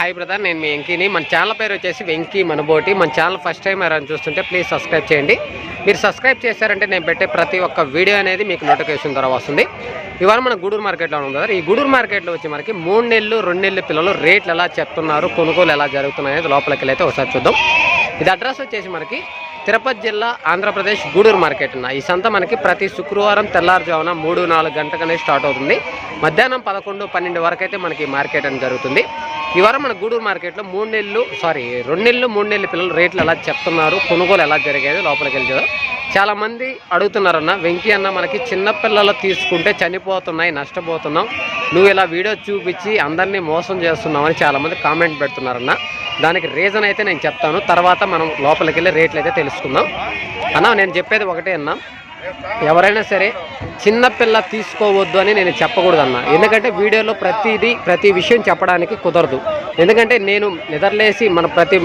Hi brother నేను మీ వెంకీని. మన channel పేరు వచ్చేసి వెంకీ మనబోటి. మన ఛానల్ ఫస్ట్ టైం ఎవరైనా చూస్తుంటే ప్లీజ్ సబ్స్క్రైబ్ చేయండి. మీరు సబ్స్క్రైబ్ చేశారంటే నేను పెట్టే ప్రతి ఒక్క వీడియో అనేది మీకు నోటిఫికేషన్ ద్వారా వస్తుంది. ఇవాళ మన గూడూరు మార్కెట్లో ఉంది కదా ఈ గూడూరు మార్కెట్లో వచ్చి మనకి మూడు నెలలు రెండు నెలలు పిల్లలు రేట్లు ఎలా చెప్తున్నారు కొనుగోలు ఎలా జరుగుతున్నాయి అనేది లోపలికి వెళ్ళి అయితే ఒకసారి చూద్దాం. ఇది అడ్రస్ వచ్చేసి మనకి తిరుపతి జిల్లా ఆంధ్రప్రదేశ్ గూడూరు మార్కెట్ ఉన్న ఈ సంత మనకి ప్రతి శుక్రవారం తెల్లారుజామున మూడు నాలుగు గంటలకనే స్టార్ట్ అవుతుంది. మధ్యాహ్నం పదకొండు పన్నెండు వరకు అయితే మనకి మార్కెట్ అని జరుగుతుంది. ఈ వారం మన గూడూరు మార్కెట్లో మూడు నెలలు సారీ రెండు నెలలు మూడు నెలలు పిల్లలు రేట్లు ఎలా చెప్తున్నారు కొనుగోలు ఎలా జరిగేది లోపలికి వెళ్ళి చాలామంది అడుగుతున్నారన్న వెంకీ అన్న మనకి చిన్నపిల్లలు తీసుకుంటే చనిపోతున్నాయి నష్టపోతున్నాం. నువ్వు ఇలా వీడియో చూపించి అందరినీ మోసం చేస్తున్నావు చాలామంది కామెంట్ పెడుతున్నారన్న. దానికి రీజన్ అయితే నేను చెప్తాను తర్వాత మనం లోపలికి వెళ్ళి రేట్లు అయితే తెలుసుకుందాం. అన్న నేను చెప్పేది ఒకటే అన్నా. ఎవరైనా సరే చిన్నపిల్ల తీసుకోవద్దు అని నేను చెప్పకూడదు అన్న ఎందుకంటే వీడియోలో ప్రతిదీ ప్రతి విషయం చెప్పడానికి కుదరదు. ఎందుకంటే నేను నిద్రలేసి మన ప్రతి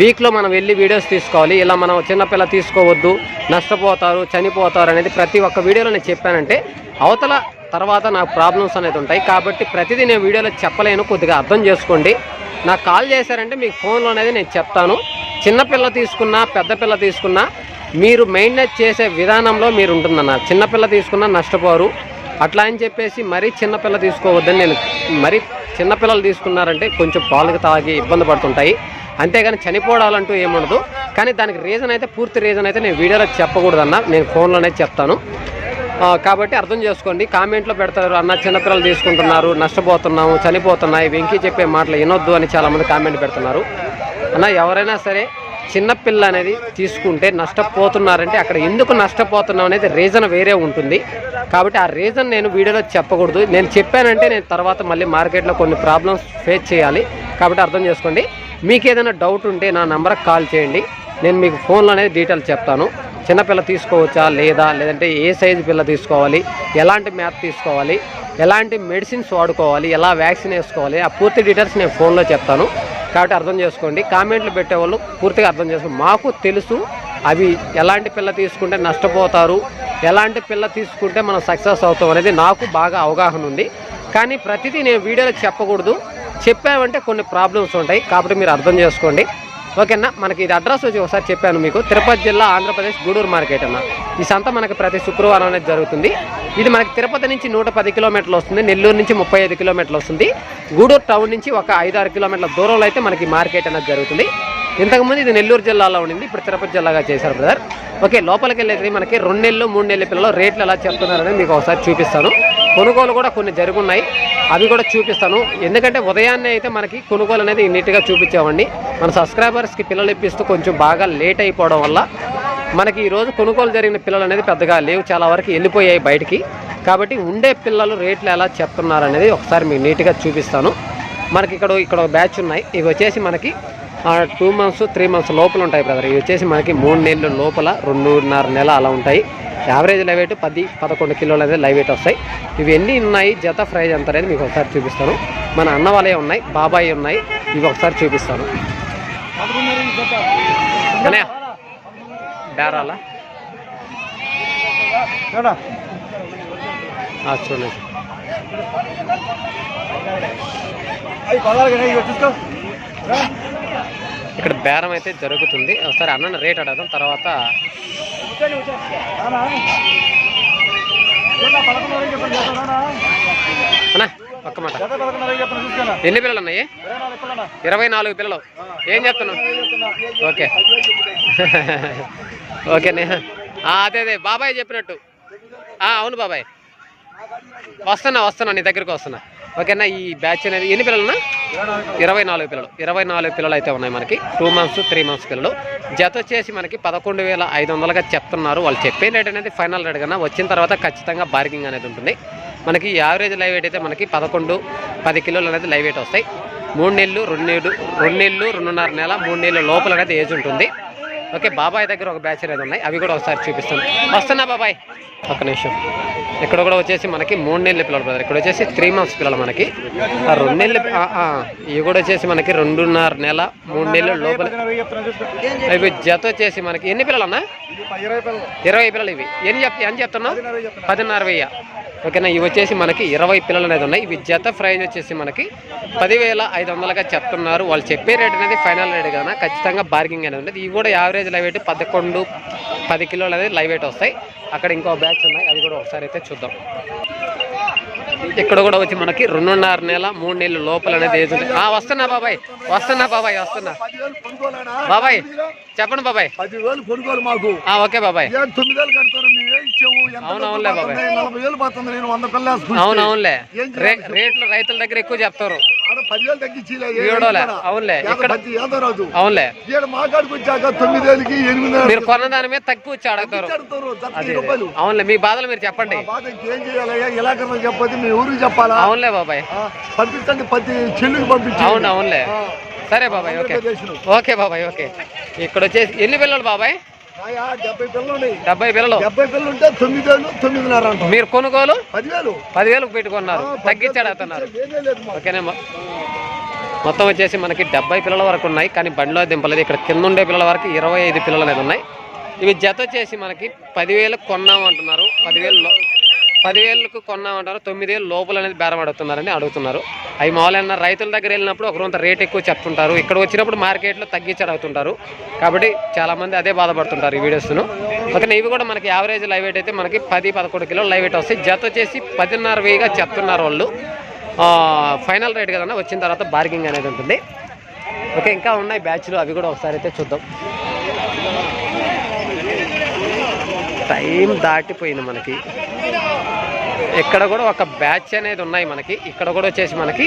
వీక్లో మనం వెళ్ళి వీడియోస్ తీసుకోవాలి. ఇలా మనం చిన్నపిల్ల తీసుకోవద్దు నష్టపోతారు చనిపోతారు అనేది ప్రతి ఒక్క వీడియోలో నేను చెప్పానంటే అవతల తర్వాత నాకు ప్రాబ్లమ్స్ అనేది ఉంటాయి. కాబట్టి ప్రతిదీ నేను వీడియోలో చెప్పలేను. కొద్దిగా అర్థం చేసుకోండి. నాకు కాల్ చేశారంటే మీకు ఫోన్లో అనేది నేను చెప్తాను. చిన్నపిల్ల తీసుకున్నా పెద్ద పిల్ల తీసుకున్నా మీరు మెయింటైన్ చేసే విధానంలో మీరు ఉంటుందన్న చిన్నపిల్ల తీసుకున్నా నష్టపోరు. అట్లా అని చెప్పేసి మరీ చిన్నపిల్ల తీసుకోవద్దని నేను మరీ చిన్నపిల్లలు తీసుకున్నారంటే కొంచెం పాలకు తాగి ఇబ్బంది పడుతుంటాయి. అంతేగాని చనిపోవడాలంటూ ఏముండదు. కానీ దానికి రీజన్ అయితే పూర్తి రీజన్ అయితే నేను వీడియోలో చెప్పకూడదన్న. నేను ఫోన్లోనే చెప్తాను. కాబట్టి అర్థం చేసుకోండి. కామెంట్లో పెడతారు అన్న చిన్నపిల్లలు తీసుకుంటున్నారు నష్టపోతున్నాము చనిపోతున్నాయి వెంకీ చెప్పే మాటలు వినొద్దు అని చాలామంది కామెంట్ పెడుతున్నారు. అన్న ఎవరైనా సరే చిన్నపిల్ల అనేది తీసుకుంటే నష్టపోతున్నారంటే అక్కడ ఎందుకు నష్టపోతున్నాం అనేది రీజన్ వేరే ఉంటుంది. కాబట్టి ఆ రీజన్ నేను వీడియోలో చెప్పకూడదు. నేను చెప్పానంటే నేను తర్వాత మళ్ళీ మార్కెట్లో కొన్ని ప్రాబ్లమ్స్ ఫేస్ చేయాలి. కాబట్టి అర్థం చేసుకోండి. మీకు ఏదైనా డౌట్ ఉంటే నా నెంబర్కి కాల్ చేయండి. నేను మీకు ఫోన్లో అనేది డీటెయిల్స్ చెప్తాను. చిన్నపిల్ల తీసుకోవచ్చా? లేదా? లేదంటే ఏ సైజు పిల్ల తీసుకోవాలి? ఎలాంటి మ్యాప్ తీసుకోవాలి? ఎలాంటి మెడిసిన్స్ వాడుకోవాలి? ఎలా వ్యాక్సిన్ వేసుకోవాలి? ఆ పూర్తి డీటెయిల్స్ నేను ఫోన్లో చెప్తాను. కాబట్టి అర్థం చేసుకోండి. కామెంట్లు పెట్టేవాళ్ళు పూర్తిగా అర్థం చేసుకోండి మాకు తెలుసు అవి ఎలాంటి పిల్ల తీసుకుంటే నష్టపోతారు ఎలాంటి పిల్ల తీసుకుంటే మనం సక్సెస్ అవుతాం అనేది నాకు బాగా అవగాహన ఉంది. కానీ ప్రతిదీ నేను వీడియోలో చెప్పకూడదు. చెప్పామంటే కొన్ని ప్రాబ్లమ్స్ ఉంటాయి కాబట్టి మీరు అర్థం చేసుకోండి. ఓకేనా? మనకి ఇది అడ్రస్ వచ్చి ఒకసారి చెప్పాను మీకు. తిరుపతి జిల్లా ఆంధ్రప్రదేశ్ గూడూరు మార్కెట్ అన్న. ఈ సంత మనకి ప్రతి శుక్రవారం అనేది జరుగుతుంది. ఇది మనకి తిరుపతి నుంచి నూట పది కిలోమీటర్లు వస్తుంది. నెల్లూరు నుంచి ముప్పై ఐదు కిలోమీటర్లు వస్తుంది. గూడూరు టౌన్ నుంచి ఒక ఐదు ఆరు కిలోమీటర్ల దూరంలో అయితే మనకి మార్కెట్ అనేది జరుగుతుంది. ఇంతకుముందు ఇది నెల్లూరు జిల్లాలో ఉండింది. ఇప్పుడు తిరుపతి జిల్లాగా చేశారు బ్రదర్. ఓకే లోపలికి వెళ్ళేది మనకి రెండు నెలలు మూడు నెలల పిల్లలు రేట్లు ఎలా చెప్తున్నారని మీకు ఒకసారి చూపిస్తాను. కొనుగోలు కూడా కొన్ని జరుగున్నాయి. అవి కూడా చూపిస్తాను. ఎందుకంటే ఉదయాన్నే అయితే మనకి కొనుగోలు అనేది నీట్గా చూపించామండి. మన సబ్స్క్రైబర్స్కి పిల్లలు ఇప్పిస్తూ కొంచెం బాగా లేట్ అయిపోవడం వల్ల మనకి ఈరోజు కొనుగోలు జరిగిన పిల్లలు అనేది పెద్దగా లేవు. చాలా వరకు వెళ్ళిపోయాయి బయటికి. కాబట్టి ఉండే పిల్లలు రేట్లు ఎలా చెప్తున్నారు అనేది ఒకసారి మీకు నీట్గా చూపిస్తాను. మనకి ఇక్కడ ఇక్కడ ఒక బ్యాచ్ ఉన్నాయి. ఇవి వచ్చేసి మనకి టూ మంత్స్ త్రీ మంత్స్ లోపల ఉంటాయి బ్రదర్ ఇవి వచ్చేసి మనకి మూడు నెలలు లోపల రెండున్నర నెల అలా ఉంటాయి. యావరేజ్ లైవ్ వెయిట్ పది పదకొండు కిలోలు అనేది లైవ్ వెయిట్ వస్తాయి. ఇవి ఎన్ని ఉన్నాయి జత ప్రైజ్ ఎంత అనేది మీకు ఒకసారి చూపిస్తాను. మన అన్న వాళ్ళే ఉన్నాయి బాబాయ్ ఉన్నాయి ఇవి ఒకసారి చూపిస్తాను. బేరాలా? ఆ, చూడండి. ఇక్కడ బేరం అయితే జరుగుతుంది. ఒకసారి అన్న రేట్ అడగదాం తర్వాత ఒక్క మాట. ఎన్ని పిల్లలు ఉన్నాయి ఇరవై నాలుగు పిల్లలు. ఏం చెప్తున్నావు ఓకే. ఓకే అదే అదే బాబాయ్ చెప్పినట్టు. అవును బాబాయ్. వస్తున్నా వస్తున్నా నీ దగ్గరికి వస్తున్నా. ఓకేనా ఈ బ్యాచ్ అనేది ఎన్ని పిల్లలున్నా? ఇరవై నాలుగు పిల్లలు. ఇరవై నాలుగు పిల్లలు అయితే ఉన్నాయి మనకి. టూ మంత్స్ త్రీ మంత్స్ పిల్లలు. జత వచ్చేసి మనకి పదకొండు వేల ఐదు వందలుగా చెప్తున్నారు. వాళ్ళు చెప్పే రేట్ అనేది ఫైనల్ రేట్ కన్నా వచ్చిన తర్వాత ఖచ్చితంగా బార్గింగ్ అనేది ఉంటుంది. మనకి యావరేజ్ లైవ్ వెయిట్ అయితే మనకి పదకొండు పది కిలోలు అనేది లైవ్ వెయిట్ వస్తాయి. మూడు నెలలు రెండు నెలలు రెండు నెలలు రెండున్నర నెల మూడు నెలల లోపల అనేది ఏజ్ ఉంటుంది. ఓకే బాబాయ్ దగ్గర ఒక బ్యాచ్ అనేది ఉన్నాయి అవి కూడా ఒకసారి చూపిస్తాను వస్తున్నా బాబాయ్ ఒక నిమిషం ఇక్కడ కూడా వచ్చేసి మనకి మూడు నెలల పిల్లలు బ్రదర్ ఇక్కడ వచ్చేసి త్రీ మంత్స్ పిల్లలు మనకి ఆ రెండు నెలలు ఇవి కూడా వచ్చేసి మనకి రెండున్నర నెల మూడు నెలల లోపల ఇవి జత వచ్చేసి మనకి ఎన్ని పిల్లలు అన్నా ఇరవై పిల్లలు ఇవి. ఎన్ని చెప్ ఎంత చెప్తున్నావు? పదిన్నర వెయ్యి ఓకేనా ఇవి వచ్చేసి మనకి ఇరవై పిల్లలు అనేది ఉన్నాయి. ఇవి జత ప్రైజ్ వచ్చేసి మనకి పదివేల ఐదు వందలుగా చెప్తున్నారు. వాళ్ళు చెప్పే రేట్ అనేది ఫైనల్ రేట్ కదా ఖచ్చితంగా బార్గింగ్ అనేది ఉంది ఇవి కూడా యావరేజ్ లైవ్ వెయిట్ పదకొండు పది కిలోలు అనేది లైవ్ వెయిట్ వస్తాయి. అక్కడ ఇంకో బ్యాచ్ ఉన్నాయి అది కూడా ఒకసారి అయితే చూద్దాం. ఇక్కడ కూడా వచ్చి మనకి రెండున్నర నెల మూడు నెలలు లోపల అనేది వస్తున్నా బాబాయ్ వస్తున్నా బాబాయ్ వస్తున్నా. బాబాయ్ చెప్పండి బాబాయ్. ఓకే బాబాయ్. తొమ్మిది నలభై వేలు పోతుంది నేను వంద పిల్లలు వేసుకుంటే. అవును అవునులే. ఏం రే చేయాలి? రేట్లు రైతుల దగ్గర ఎక్కువ చెప్తారు. పదివేలు తగ్గించిలే ఏ ఈడోలే, రైతు అవునులే, ఏదో ఇక్కడ- పది ఏదో రాదు. అవునులే. ఈడ మా కాడికి వచ్చాక ఎనిమిది మీరు కొన్న దాని మీద తక్కువ ఇచ్చి అడుగుతారు. అవునులే మీ బాధలు మీరు చెప్పండి. ఏం చేయాలయ్యా చెప్పదు మీ ఊరికి చెప్పాలా? అవునులే బాబాయ్. పంపించండి పది చెల్లుకి పంపించి అవును అవునులే. సరే బాబాయ్ ఓకే. ఓకే బాబాయ్ ఓకే. ఇక్కడ వచ్చేసి ఎన్ని పిల్లలు బాబాయ్? డెబ్బై పిల్లలు డెబ్బై పిల్లలు. ఉంటే తొమ్మిది వేలు తొమ్మిదిన్నర మీరు కొనుగోలు? పదివేలు. పదివేలకు పెట్టుకున్నారు. తగ్గించి అడుగుతున్నారు ఏమీ లేదు మాకు. ఓకేనే మొ- మొత్తం వచ్చేసి మనకి డెబ్బై పిల్లల వరకు ఉన్నాయి కానీ బండిలో దింపలేదు. ఇక్కడ కింద ఉండే పిల్లల వరకు ఇరవై ఐదు పిల్లలు అనేది ఉన్నాయి. ఇవి జత వచ్చేసి మనకి పదివేలకు కొన్నాం అంటున్నారు. పదివేలు పదివేలకు కొన్నామంటారు? తొమ్మిదేళ్ళు తొమ్మిది వేలు లోపల అనేది బేరం అడుగుతున్నారని అడుగుతున్నారు. అవి మామూలుగా రైతుల దగ్గర వెళ్ళినప్పుడు ఒక రేట్ ఎక్కువ చెప్తుంటారు. ఇక్కడ వచ్చినప్పుడు మార్కెట్లో తగ్గించి అడుగుతుంటారు కాబట్టి చాలామంది అదే బాధపడుతుంటారు ఈ వీడియోస్ను. ఓకే ఇవి కూడా మనకి యావరేజ్ లైవ్ వెయిట్ అయితే మనకి పది పదకొండు కిలోలు లైవ్ వెయిట్ వస్తాయి. జత వచ్చేసి పదిన్నర వెయ్యిగా చెప్తున్నారు వాళ్ళు. ఫైనల్ రేట్ కదన్నా వచ్చిన తర్వాత బార్గింగ్ అనేది ఉంటుంది. ఓకే ఇంకా ఉన్నాయి బ్యాచ్లు. అవి కూడా ఒకసారి అయితే చూద్దాం. టైం దాటిపోయింది మనకి. ఇక్కడ కూడా ఒక బ్యాచ్ అనేది ఉన్నాయి మనకి. ఇక్కడ కూడా వచ్చేసి మనకి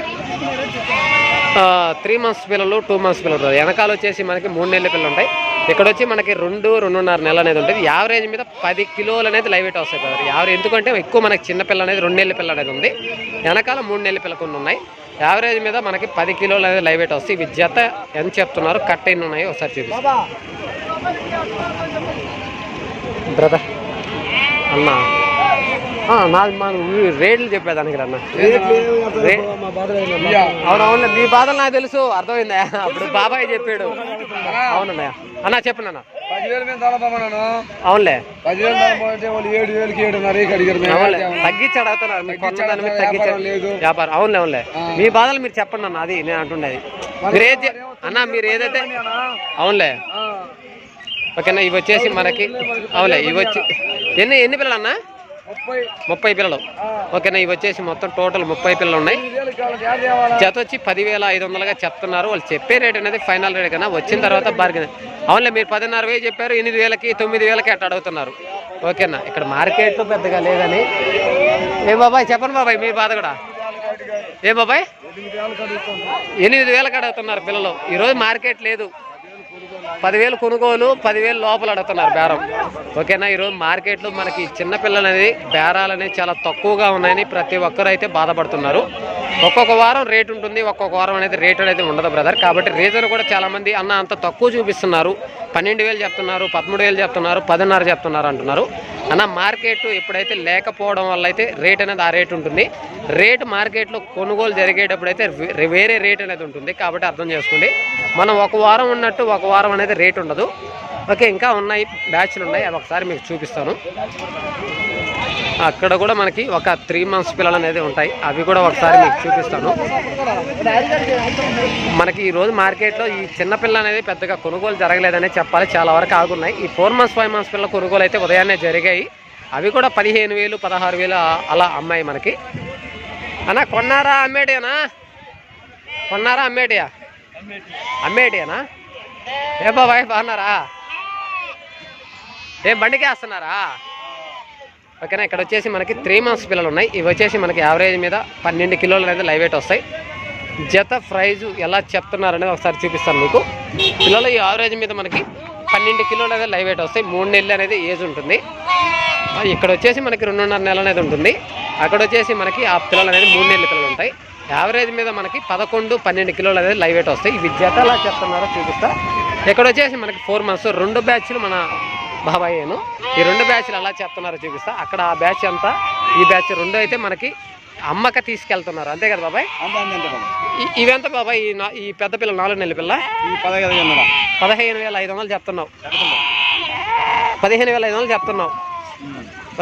త్రీ మంత్స్ పిల్లలు టూ మంత్స్ పిల్లలు వెనకాల వచ్చేసి మనకి మూడు నెలల పిల్లలు ఉంటాయి. ఇక్కడ వచ్చి మనకి రెండు రెండున్నర నెలలు అనేది ఉంటుంది. యావరేజ్ మీద పది కిలోలు అనేది లైవ్ వెయిట్ వస్తాయి కదా యావరేజ్ ఎందుకంటే ఎక్కువ మనకి చిన్న పిల్ల అనేది రెండు నెలల పిల్ల అనేది ఉంది. వెనకాల మూడు నెలల పిల్ల కొన్ని ఉన్నాయి. యావరేజ్ మీద మనకి పది కిలోలు అనేది లైవ్ వెయిట్ వస్తాయి. ఇవి జత ఎంత చెప్తున్నారు? కట్ ఎన్ని ఉన్నాయి. ఒకసారి చూపిస్తాను. బ్రదర్. అన్నా. నాది మా రేట్లు చెప్పేదానికి రన్న అవునవునులే మీ బాధలు నాకు తెలుసు అర్థమైందా? అప్పుడు బాబాయ్ చెప్పాడు. అవునన్నయ్య. అన్న చెప్పండి అన్న. అవునులే. పదివేలు తలపమంటే వాళ్ళు ఏడు వేలకి ఏడున్నర అడిగారు మేము. అవునులే. తగ్గించి అడుగుతున్నారు మీరు కొన్న దాని మీద తగ్గించి వ్యాపారం అవునులే అవునులే. మీ బాధలు మీరు చెప్పండి అన్న అది నేను అంటుండేది. మీరు ఏది అన్న మీరు ఏదైతే అవునులే. ఓకేనా ఇవి వచ్చేసి మనకి అవునులే ఇవి వచ్చి ఎన్ని ఎన్ని పిల్లలు అన్న ముప్పై పిల్లలు. ఓకేనా ఇవి వచ్చేసి మొత్తం టోటల్ ముప్పై పిల్లలు ఉన్నాయి? జత వచ్చి పదివేల ఐదు వందలుగా చెప్తున్నారు. వాళ్ళు చెప్పే రేట్ అనేది ఫైనల్ రేట్ కన్నా వచ్చిన తర్వాత బార్గెన్ అవునులే మీరు పదిన్నర వేలు చెప్పారు ఎనిమిది వేలకి తొమ్మిది వేలకి అట్ట అడుగుతున్నారు. ఓకేనా ఇక్కడ మార్కెట్లో పెద్దగా లేదని. ఏ బాబాయ్ చెప్పండి బాబాయ్ మీ బాధ కూడా. ఏ బాబాయ్? ఎనిమిది వేలకు అడుగుతున్నారు. పిల్లలు. ఈరోజు మార్కెట్ లేదు. పదివేలు కొనుగోలు పదివేలు లోపల అడుగుతున్నారు బేరం. ఓకేనా ఈరోజు మార్కెట్లో మనకి చిన్న అనేది బేరాలు అనేది చాలా తక్కువగా ఉన్నాయని ప్రతి ఒక్కరు అయితే బాధపడుతున్నారు. ఒక్కొక్క వారం రేట్ ఉంటుంది ఒక్కొక్క వారం అనేది రేట్ అనేది ఉండదు బ్రదర్. కాబట్టి రీజన్ కూడా చాలామంది అన్న అంత తక్కువ చూపిస్తున్నారు. పన్నెండు వేలు చెప్తున్నారు పదమూడు వేలు చెప్తున్నారు పదిన్నర చెప్తున్నారు అంటున్నారు. అన్న మార్కెట్ ఎప్పుడైతే లేకపోవడం వల్ల అయితే రేట్ అనేది ఆ రేట్ ఉంటుంది. రేట్ మార్కెట్లో కొనుగోలు జరిగేటప్పుడు అయితే వేరే రేట్ అనేది ఉంటుంది. కాబట్టి అర్థం చేసుకోండి. మనం ఒక వారం ఉన్నట్టు ఒక వారం అనేది రేట్ ఉండదు. ఓకే ఇంకా ఉన్నాయి బ్యాచ్లు ఉన్నాయి. అవి ఒకసారి మీకు చూపిస్తాను. అక్కడ కూడా మనకి ఒక త్రీ మంత్స్ పిల్లలు అనేది ఉంటాయి. అవి కూడా ఒకసారి మీకు చూపిస్తాను. మనకి ఈరోజు మార్కెట్లో ఈ చిన్న పిల్ల అనేది పెద్దగా కొనుగోలు జరగలేదనే చెప్పాలి. చాలా వరకు ఆగున్నాయి. ఈ ఫోర్ మంత్స్ ఫైవ్ మంత్స్ పిల్లల కొనుగోలు అయితే ఉదయాన్నే జరిగాయి. అవి కూడా పదిహేను వేలు పదహారు వేలు అలా అమ్మాయి మనకి. అన్నా కొన్నారా అమ్మేటియానా కొన్నారా అమ్మేటియా అమ్మేటియానా ఏ బాబాయ్ బాగున్నారా? ఏం బండికి వేస్తున్నారా ఓకేనా? ఇక్కడ వచ్చేసి మనకి త్రీ మంత్స్ పిల్లలు ఉన్నాయి ఇవి వచ్చేసి మనకి యావరేజ్ మీద పన్నెండు కిలోలు అనేది లైవ్ వెయిట్ వస్తాయి. జత ప్రైజు ఎలా చెప్తున్నారు అనేది ఒకసారి చూపిస్తాను మీకు. పిల్లలు ఈ యావరేజ్ మీద మనకి పన్నెండు కిలోలు అనేది లైవ్ వెయిట్ వస్తాయి. మూడు నెలలు అనేది ఏజ్ ఉంటుంది. ఇక్కడ వచ్చేసి మనకి రెండున్నర నెల అనేది ఉంటుంది. అక్కడ వచ్చేసి మనకి ఆ పిల్లలు అనేది మూడు నెలల పిల్లలు ఉంటాయి. యావరేజ్ మీద మనకి పదకొండు పన్నెండు కిలోలు అనేది లైవ్ వెయిట్ వస్తాయి. ఇవి జత ఎలా చెప్తున్నారో చూపిస్తా. ఇక్కడ వచ్చేసి మనకి ఫోర్ మంత్స్ రెండు బ్యాచ్లు మన బాబాయ్ను ఈ రెండు బ్యాచ్లు ఎలా చెప్తున్నారో చూపిస్తా. అక్కడ ఆ బ్యాచ్ అంతా ఈ బ్యాచ్ రెండు అయితే మనకి అమ్మక తీసుకెళ్తున్నారు. అంతే కదా బాబాయ్? ఇవెంత బాబాయ్? ఈ పెద్ద పిల్ల నాలుగు నెలల పిల్ల? ఈ పదహైదు వేల ఐదు వందలు చెప్తున్నావు. పదిహేను వేల ఐదు వందలు చెప్తున్నావు.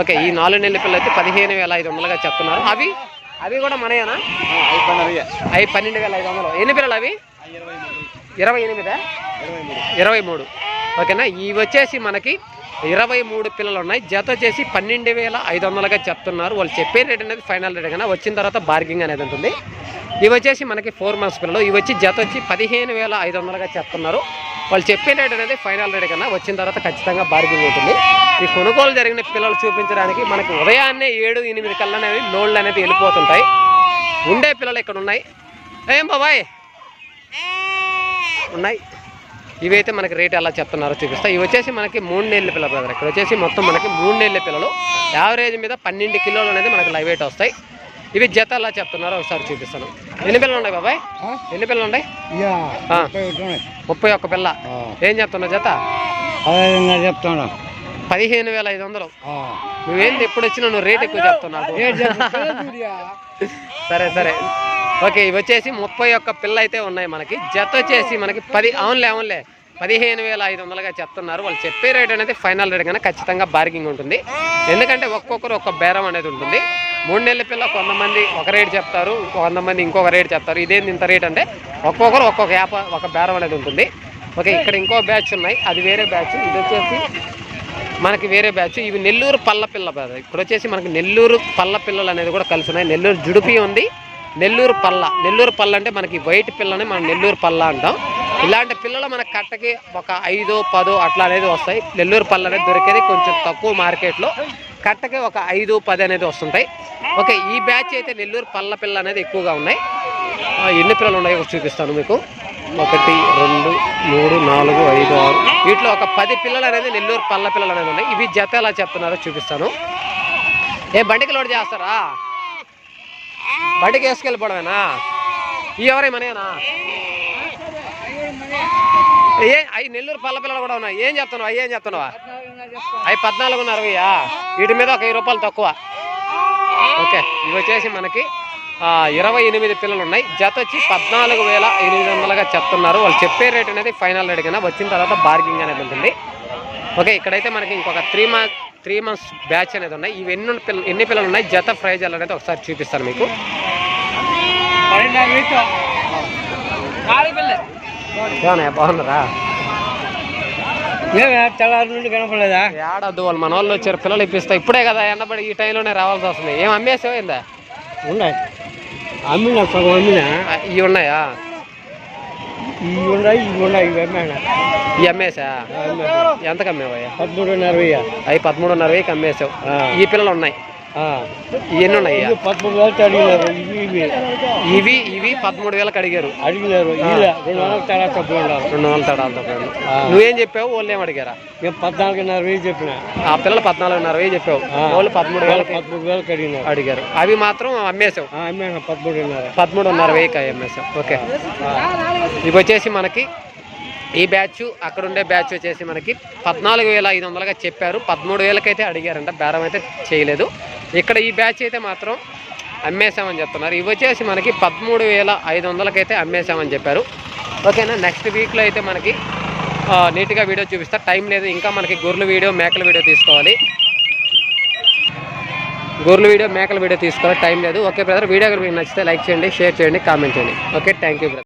ఓకే ఈ నాలుగు నెలల పిల్లలు అయితే పదిహేను వేల ఐదు వందలుగా చెప్తున్నారు. అవి? అవి కూడా మనయేనా? అవి పన్నెండు వేల ఐదు వందలు. ఎన్ని పిల్లలు అవి? ఇరవై ఎనిమిదా? ఇరవై మూడు. ఓకేనా? ఇవి వచ్చేసి మనకి ఇరవై మూడు పిల్లలు ఉన్నాయి. జత వచ్చేసి పన్నెండు వేల ఐదు వందలుగా చెప్తున్నారు. వాళ్ళు చెప్పే రేట్ అనేది ఫైనల్ రేట్ కన్నా వచ్చిన తర్వాత బార్గింగ్ అనేది ఉంటుంది. ఇవి వచ్చేసి మనకి ఫోర్ మంత్స్ పిల్లలు. ఇవి వచ్చి జత వచ్చి పదిహేను వేల ఐదు వందలుగా చెప్తున్నారు. వాళ్ళు చెప్పే రేట్ అనేది ఫైనల్ రేట్ కన్నా వచ్చిన తర్వాత ఖచ్చితంగా బార్గింగ్ ఉంటుంది. ఈ కొనుగోలు జరిగిన పిల్లలు చూపించడానికి మనకి ఉదయాన్నే ఏడు ఎనిమిది కల్లా అనేవి లోడ్లు అనేది వెళ్ళిపోతుంటాయి. ఉండే పిల్లలు ఇక్కడ ఉన్నాయి. ఏం బాబాయ్? ఉన్నాయి. ఇవైతే మనకి రేట్ ఎలా చెప్తున్నారో చూపిస్తా. ఇవి వచ్చేసి మనకి మూడు నెలల పిల్లలు బ్రదర్ ఇక్కడ వచ్చేసి మొత్తం మనకి మూడు నెలల పిల్లలు. యావరేజ్ మీద పన్నెండు కిలోలు అనేది మనకి లైవ్ వెయిట్ వస్తాయి. ఇవి జత ఎలా చెప్తున్నారో ఒకసారి చూపిస్తాను. ఎన్ని పిల్లలు ఉన్నాయి బాబాయ్? ఎన్ని పిల్లలు ఉన్నాయి. ముప్పై ఒక్క పిల్ల. ఏం చెప్తున్నావు జత? చెప్తాను. పదిహేను వేల ఐదు వందలు. నువ్వేంటి ఎప్పుడు వచ్చినా నువ్వు రేట్ ఎక్కువ చెప్తున్నావు. సరే సరే. ఓకే ఇవి వచ్చేసి ముప్పై ఒక్క పిల్ల అయితే ఉన్నాయి మనకి. జత వచ్చేసి మనకి పది అవునులే అవునులే. పదిహేను వేల ఐదు వందలుగా చెప్తున్నారు. వాళ్ళు చెప్పే రేట్ అనేది ఫైనల్ రేట్ కన్నా ఖచ్చితంగా బార్గింగ్ ఉంటుంది. ఎందుకంటే ఒక్కొక్కరు ఒక్క బేరం అనేది ఉంటుంది. మూడు నెలల పిల్ల కొంతమంది ఒక రేట్ చెప్తారు కొంతమంది ఇంకొక రేట్ చెప్తారు. ఇదేంది ఇంత రేట్ అంటే ఒక్కొక్కరు ఒక్కొక్క యాప ఒక బేరం అనేది ఉంటుంది. ఓకే ఇక్కడ ఇంకో బ్యాచ్ ఉన్నాయి. అది వేరే బ్యాచ్ ఇది వచ్చేసి మనకి వేరే బ్యాచ్ ఇవి నెల్లూరు పల్ల పిల్ల ఇప్పుడు వచ్చేసి మనకి నెల్లూరు పల్ల పిల్లలు అనేది కూడా కలిసి ఉన్నాయి. నెల్లూరు జుడిపి ఉంది. నెల్లూరు పల్ల. నెల్లూరు పల్ల అంటే మనకి వైట్ పిల్లని మనం నెల్లూరు పల్ల అంటాం. ఇలాంటి పిల్లలు మన కట్టకి ఒక ఐదు పదో అట్లా అనేది వస్తాయి. నెల్లూరు పళ్ళు అనేది దొరికేది కొంచెం తక్కువ మార్కెట్లో. కట్టకి ఒక ఐదు పది అనేది వస్తుంటాయి. ఓకే ఈ బ్యాచ్ అయితే నెల్లూరు పల్ల పిల్ల అనేది ఎక్కువగా ఉన్నాయి. ఎన్ని పిల్లలు ఉన్నాయో చూపిస్తాను మీకు. ఒకటి రెండు మూడు నాలుగు ఐదు ఆరు. వీటిలో ఒక పది పిల్లలు అనేది నెల్లూరు పళ్ళ పిల్లలు అనేది ఉన్నాయి. ఇవి జత ఎలా చెప్తున్నారో చూపిస్తాను. ఏ బండికి లోడ్ చేస్తారా? బండికి వేసుకెళ్ళిపోవడమేనా? ఈ ఎవరే మనయేనా? ఏ అవి నెల్లూరు పల్ల పిల్లలు కూడా ఉన్నాయి. ఏం చెప్తున్నావు అవి ఏం చెప్తున్నావా అవి పద్నాలుగున్నరవయ్యా వీటి మీద ఒక వెయ్యి రూపాయలు తక్కువ. ఓకే ఇవి వచ్చేసి మనకి ఇరవై ఎనిమిది పిల్లలు ఉన్నాయి. జత వచ్చి పద్నాలుగు వేల ఎనిమిది వందలుగా చెప్తున్నారు. వాళ్ళు చెప్పే రేట్ అనేది ఫైనల్ రేట్ కన్నా వచ్చిన తర్వాత బార్గింగ్ అనేది ఉంటుంది. ఓకే ఇక్కడైతే మనకి ఇంకొక three month three months batch అనేది ఉన్నాయి. ఇవి ఎన్ని పిల్లలు ఎన్ని పిల్లలు ఉన్నాయి? జత ప్రైజ్ అనేది ఒకసారి చూపిస్తాను మీకు. ఏమన్నా బాగున్నారా? తెల్లారి నుండి కనపడలేదా? ఏడద్దు వాళ్ళు మన వాళ్ళు వచ్చారు పిల్లలు ఇప్పిస్తా. ఇప్పుడే కదా ఎండబడి ఈ టైంలోనే రావాల్సి వస్తుంది. ఏం అమ్మేసావు ఏందా? ఉన్నాయి. అమ్మినా సగం అమ్మినా? ఇవి ఉన్నాయా? ఇవి ఉన్నాయి ఇవి ఉన్నాయి ఇవి అమ్మాను ఈ అమ్మేసా ఎంతకు అమ్మేవయ్యా? పదమూడున్నర వెయ్యి అవి పదమూడున్నర వేకి అమ్మేసావు. ఆ. ఈ పిల్లలు ఉన్నాయి. ఎన్ని ఇవి పదమూడు వేలకి అడిగినారు. ఇవి ఇవి ఇవి పదమూడు వేలకు అడిగారు. అడిగినారు. రెండు వందల తేడా రెండు వందల. నువ్వేం చెప్పావు? వాళ్ళు ఏం అడిగారా? నేను పద్నాలుగున్నర వెయ్యి చెప్పిన. ఆ పిల్లలు పద్నాలుగున్నర వేలు చెప్పావు. వాళ్ళు పదమూడు వేలకి పదమూడు వేలకి అడిగినారు. అడిగారు. అవి మాత్రం అమ్మేసావు ఆ, అమ్మాను పదమూడున్నర. పదమూడున్నర వేకి అవి అమ్మేసావు ఓకే. ఇవి వచ్చేసి మనకి ఈ బ్యాచ్ అక్కడ ఉండే బ్యాచ్ వచ్చేసి మనకి పద్నాలుగు వేల ఐదు వందలుగా చెప్పారు. పదమూడు వేలకైతే అడిగారంట. బేరం అయితే చేయలేదు. ఇక్కడ ఈ బ్యాచ్ అయితే మాత్రం అమ్మేసామని చెప్తున్నారు. ఇవి వచ్చేసి మనకి పదమూడు వేల ఐదు వందలకైతే అమ్మేసామని చెప్పారు. ఓకేనా? నెక్స్ట్ వీక్లో అయితే మనకి నీట్గా వీడియో చూపిస్తా. టైం లేదు. ఇంకా మనకి గొర్రెల వీడియో మేకల వీడియో తీసుకోవాలి. గొర్రెల వీడియో మేకల వీడియో తీసుకోవాలి. టైం లేదు. Okay brother. వీడియో మీకు నచ్చితే లైక్ చేయండి షేర్ చేయండి కామెంట్ చేయండి. Okay thank you brother.